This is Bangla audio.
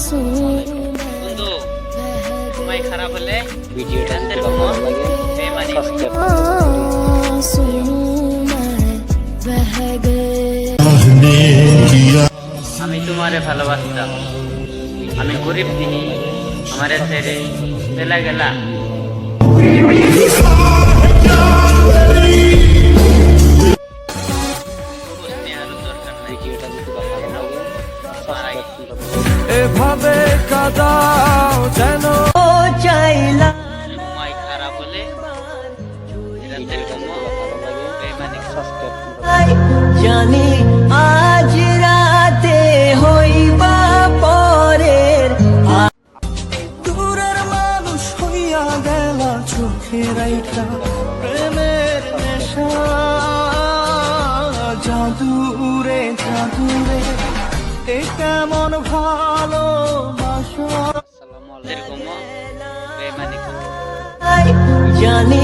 বন্ধু সময় খারাপ হলে ভিডিওটা সাবস্ক্রাইব আমি তোমারে ভালোবাসতাম। আমি গরিব দিহি আমারে ছেড়ে চলে গেলা ভিডিওটা যদি ভালো লাগে এভাবে কাদাও যেন সময় খারাপ হলে বেমানি জানি আজ রাতে হইবা পরের দূরের মানুষ হইয়া গেল চোখে রাইখা প্রেমের নেশা। জাদুরে জাদুরে এ কেমন ভালোবাসা రాజ్యాన్ని